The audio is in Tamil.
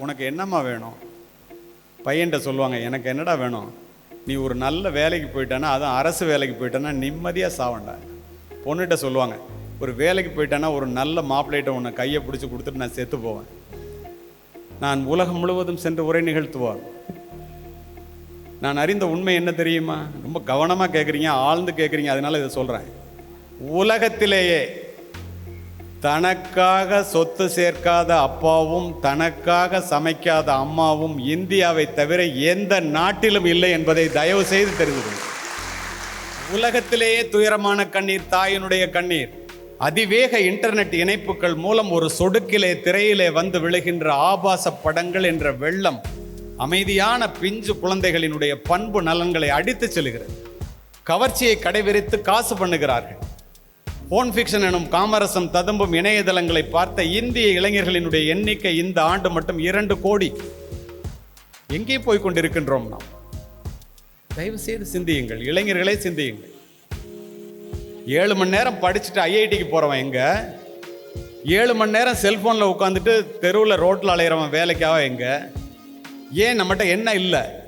உனக்கு என்னம்மா வேணும்? பையன்கிட்ட சொல்லுவாங்க எனக்கு என்னடா வேணும்? நீ ஒரு நல்ல வேலைக்கு போயிட்டானா அதுவும் அரசு வேலைக்கு போயிட்டானா நிம்மதியாக சாவண்டா? பொண்ணுகிட்ட சொல்லுவாங்க ஒரு வேலைக்கு போயிட்டானா ஒரு நல்ல மாப்பிள்ளைகிட்ட உன்னை கையை பிடிச்சி கொடுத்துட்டு நான் செத்து போவேன். நான் உலகம் முழுவதும் சென்று உரை நிகழ்த்துவார். நான் அறிந்த உண்மை என்ன தெரியுமா? ரொம்ப கவனமாக கேட்குறீங்க ஆழ்ந்து கேட்குறீங்க அதனால இதை சொல்கிறேன் உலகத்திலேயே தனக்காக சொத்து சேர்க்காத அப்பாவும் தனக்காக சமைக்காத அம்மாவும் இந்தியாவை தவிர எந்த நாட்டிலும் இல்லை என்பதை தயவு செய்து தெரிந்து உலகத்திலேயே துயரமான கண்ணீர் தாயினுடைய கண்ணீர். அதிவேக இன்டர்நெட் இணைப்புகள் மூலம் ஒரு சொடுக்கிலே திரையிலே வந்து விழுகின்ற ஆபாச படங்கள் என்ற வெள்ளம் அமைதியான பிஞ்சு குழந்தைகளினுடைய பண்பு நலன்களை அடித்துச் செல்கிறது. கவர்ச்சியை கடைவிரித்து காசு பண்ணுகிறார்கள். போன் ஃபிக்ஷன் எனும் காமரசம் ததும்பும் இணையதளங்களை பார்த்த இந்திய இளைஞர்களினுடைய எண்ணிக்கை இந்த ஆண்டு மட்டும் இரண்டு கோடி. எங்கே போய் கொண்டிருக்கின்றோம் நாம்? தயவு செய்து சிந்தியுங்கள் இளைஞர்களே சிந்தியுங்கள். ஏழு மணி நேரம் படிச்சுட்டு ஐஐடிக்கு போகிறவன் எங்க? ஏழு மணி நேரம் செல்போனில் உட்காந்துட்டு தெருவில் ரோட்டில் அலையிறவன் வேலைக்காக எங்க? ஏன் நம்மகிட்ட என்ன இல்லை?